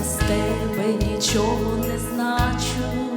без тебе нічого не значу.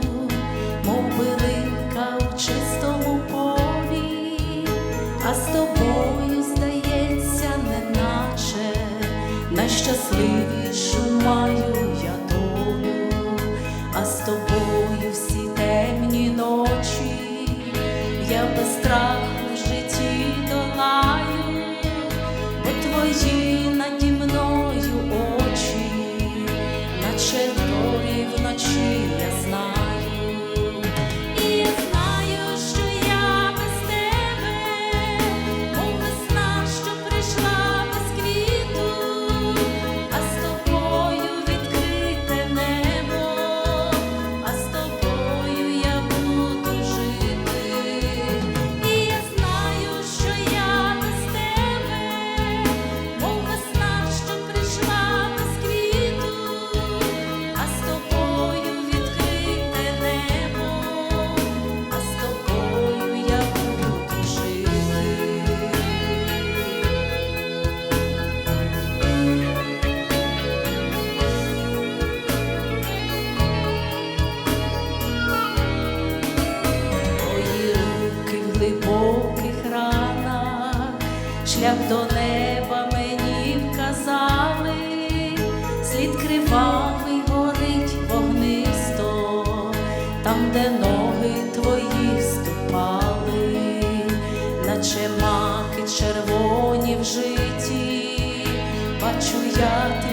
出要点。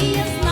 días